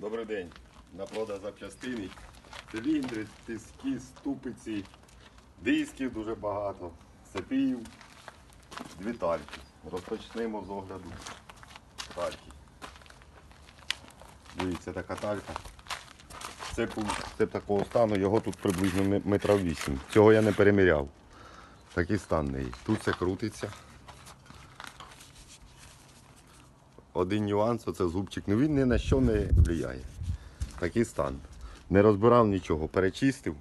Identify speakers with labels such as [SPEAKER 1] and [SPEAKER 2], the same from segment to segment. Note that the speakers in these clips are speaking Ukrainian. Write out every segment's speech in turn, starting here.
[SPEAKER 1] Добрий день. На продаж запчастини. Циліндри, тиски, ступиці, дисків дуже багато, цепів, дві тальки. Розпочнемо з огляду тальки. Дивіться, така талька. Цепу, цеп такого стану, його тут приблизно ме- метра вісім. Цього я не переміряв. Такий стан неї. Тут все крутиться. Один нюанс, оце зубчик. Ну він ні на що не впливає. Такий стан. Не розбирав нічого, перечистив.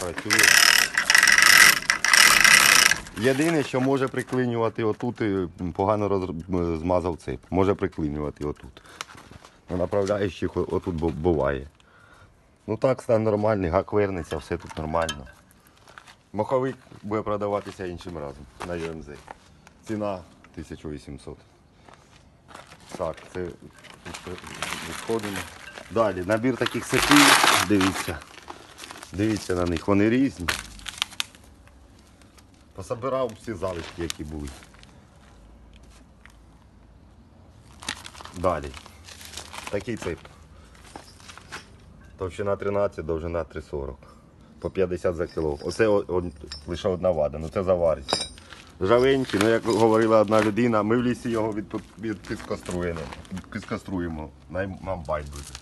[SPEAKER 1] Працює. Єдине, що може приклинювати отут, погано роз... змазав цеп. Може приклинювати отут. На направляючих о- отут буває. Ну так, стан нормальний, гак вернеться, все тут нормально. Моховик буде продаватися іншим разом на ЮМЗ. Ціна 1800. Так, це відходимо. Далі, набір таких сетів, дивіться. Дивіться на них, вони різні. Пособирав всі залишки, які були. Далі. Такий цеп. Товщина 13, довжина 3,40. По 50 за кіло. Оце о- о- лише одна вада, ну це завариться. Ржавенький, ну як говорила одна людина, ми в лісі його від, від піскоструємо. Піскоструємо. Нам байдуже.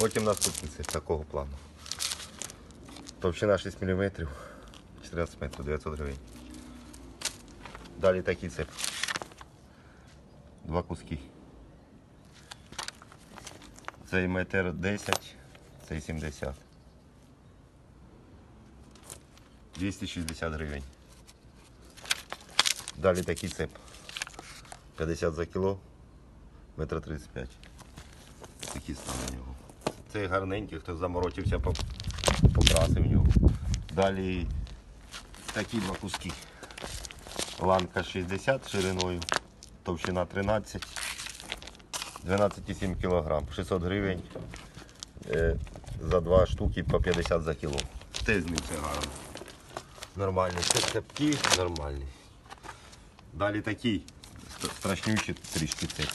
[SPEAKER 1] Потім наступний цеп такого плану. Товщина 6 мм, 14 метрів, 900 гривень. Далі такий цеп. Два куски. Цей метр 10, цей 70. 260 гривень. Далі такий цеп. 50 за кіло, метр 35. Такий стан у нього. Цей гарненький, хто заморочився, по- покрасив нього. Далі такі два куски. Ланка 60 шириною, товщина 13, 12,7 кг, 600 гривень. Е, за два штуки по 50 за кіло. Ним все гарно. Нормальний. Це цепки нормальні. Далі такі ст- страшнючі трішки цеп.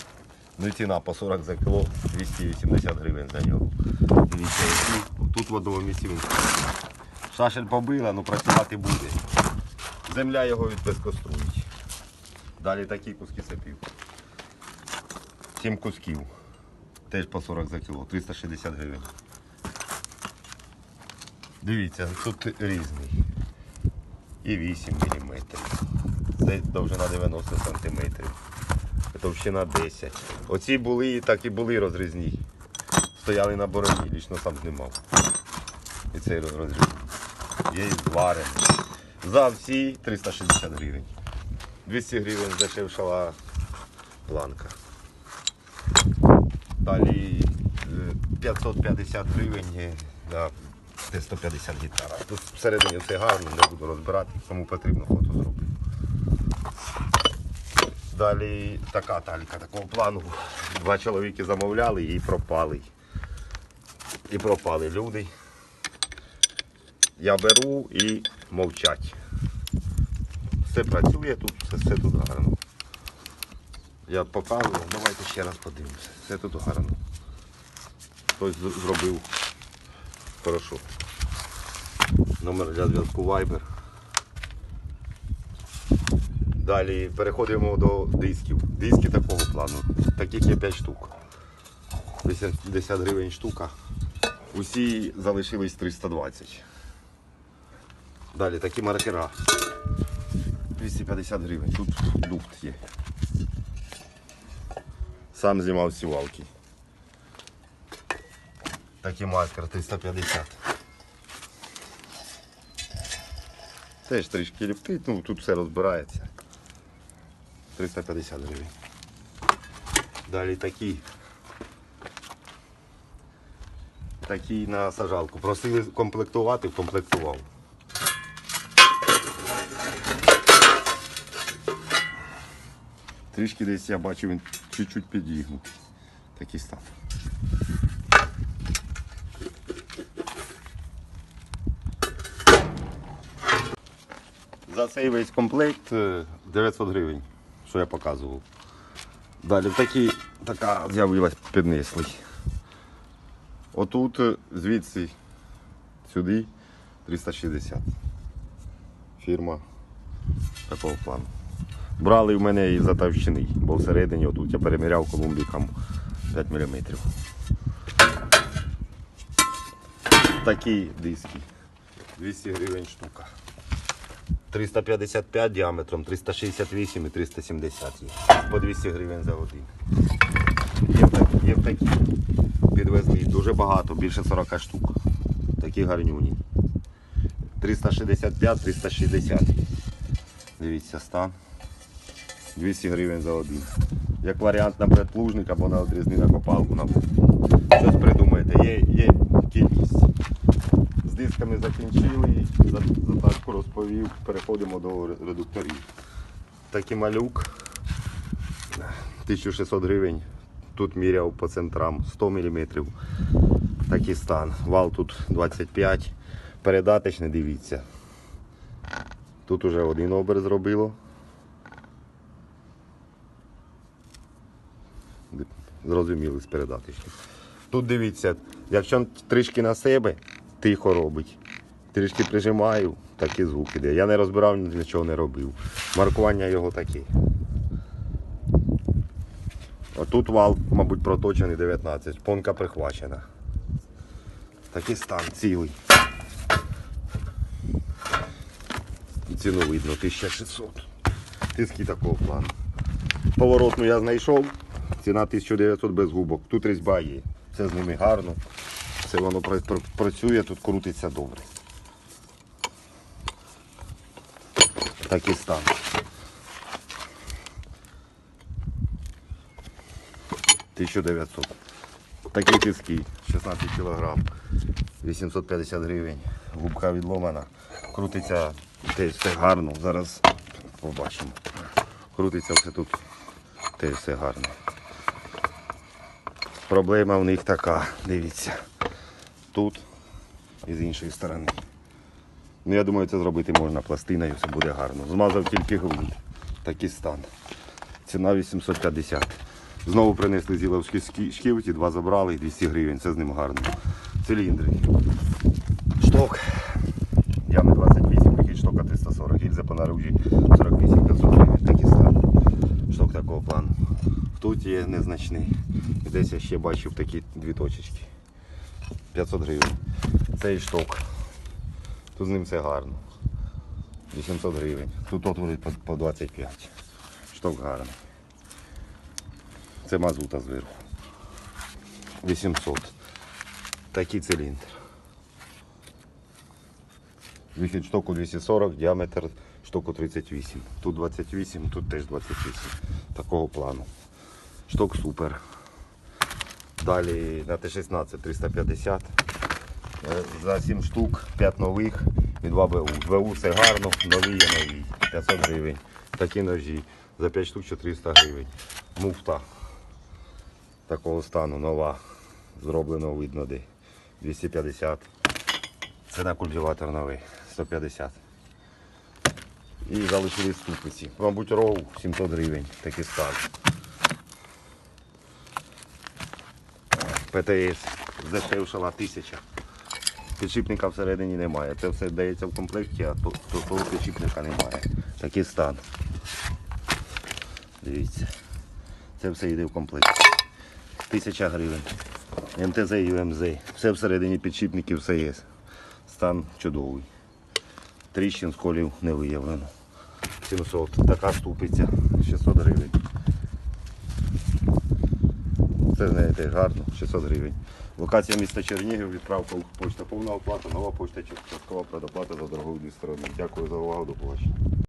[SPEAKER 1] Ну і ціна по 40 за кіло, 280 гривень за нього. Дивіться, тут в одному місці він. стоїть. Шашель побила, ну працювати буде. Земля його відпескоструїть. Далі такі куски цепів. 7 кусків. Теж по 40 за кіло, 360 гривень. Дивіться, тут різний. І 8 мм. Це довжина 90 см. Товщина 10. Оці були, так і були розрізні. Стояли на бороні, лічно сам знімав. І цей роз- розрізний. Є і зварений. За всі 360 гривень. 200 гривень здешевшала планка. Далі е, 550 гривень е, на Т-150 гітара. Тут всередині все гарно, не буду розбирати, кому потрібно фото зроблю. Далі така талька такого плану. Два чоловіки замовляли і пропали. І пропали люди. Я беру і мовчать. Все працює тут, все, все тут гарно. Я показував, давайте ще раз подивимося. Все тут гарно. Хтось зробив хорошо. Номер для зв'язку Viber. Далі переходимо до дисків. Диски такого плану. Таких є 5 штук. 80 гривень штука. Усі залишились 320. Далі такі маркера. 250 гривень. Тут люфт є. Сам знімав сівалки. Такий маркер 350. Теж трішки ліфтить, ну тут все розбирається. 350 гривень. Далі такі. Такі на сажалку. Просили комплектувати, комплектував. Трішки десь я бачу, він чуть-чуть підігнутий. Такий став. За цей весь комплект е, 900 гривень, що я показував. Далі такі, така з'явилась піднеслий. Отут е, звідси сюди 360. Фірма такого плану. Брали в мене із затовщини, бо всередині отут я переміряв колумбікам 5 мм. Такі диски. 200 гривень штука. 355 діаметром, 368 і 370 є. По 200 гривень за годину. Є, є такі. Підвезли дуже багато, більше 40 штук. Такі гарнюні. 365, 360. Дивіться, стан. 200 гривень за один. Як варіант на предплужник або на одрізни на копалку. Щось придумаєте, є, є дисками закінчили, за- задачку розповів, переходимо до редукторів. Такий малюк 1600 гривень. Тут міряв по центрам 100 мм. Такий стан. Вал тут 25. Передаточний, дивіться. Тут уже один обер зробило. Зрозуміли з передаточним. Тут дивіться, якщо трішки на себе, тихо робить. Трішки прижимаю, такий звук іде. Я не розбирав, нічого не робив. Маркування його таке. Отут вал, мабуть, проточений 19, понка прихвачена. Такий стан цілий. Ціну видно 1600. Тиски такого плану. Поворотну я знайшов. Ціна 1900 без губок. Тут різьба є. Це з ними гарно. Це воно пра- пра- працює, тут крутиться добре. Такий стан. Тисячу 900. Такі тиски, 16 кг, 850 гривень. Губка відломана. Крутиться теж все гарно. Зараз побачимо. Крутиться все тут теж все гарно. Проблема в них така, дивіться. Тут і з іншої сторони. Ну, я думаю, це зробити можна пластиною, все буде гарно. Змазав тільки гвинт. Такий стан. Ціна 850. Знову принесли зіловські шківці, два забрали, 200 гривень, це з ним гарно. Циліндри. Шток. Ями 28, вихід штока 340, гільза по наружі 48 500 гривень. Такий стан. Шток такого плану. Тут є незначний. Десь я ще бачив такі дві точечки. 500 гривень. Цей шток. Тут з ним все гарно. 800 гривень. Тут отвори по, по 25. Шток гарний. Це мазута зверху. 800. Такий циліндр. Вихід штоку 240, діаметр штоку 38. Тут 28, тут теж 28. Такого плану. Шток супер. Далі на Т-16 350. Е, За 7 штук 5 нових і 2 БУ. БУ все гарно, нові є нові. 500 гривень. Такі ножі. За 5 штук 400 гривень. Муфта такого стану нова. Зроблено видно де. 250. Це на культиватор новий. 150. І залишились ступиці. Мабуть, роу 700 гривень. Такий стан. ПТС здешевшала тисяча. Підшипника всередині немає. Це все дається в комплекті, а то, то, того підшипника немає. Такий стан. Дивіться. Це все йде в комплекті. Тисяча гривень. МТЗ і ЮМЗ. Все всередині підшипників все є. Стан чудовий. Тріщин сколів не виявлено. 700. Така ступиця. 600 гривень. Знаєте, гарно, 600 гривень. Локація міста Чернігів, відправка почта повна оплата, нова почта часткова предоплата за дорогу дві сторони. Дякую за увагу, до побачення.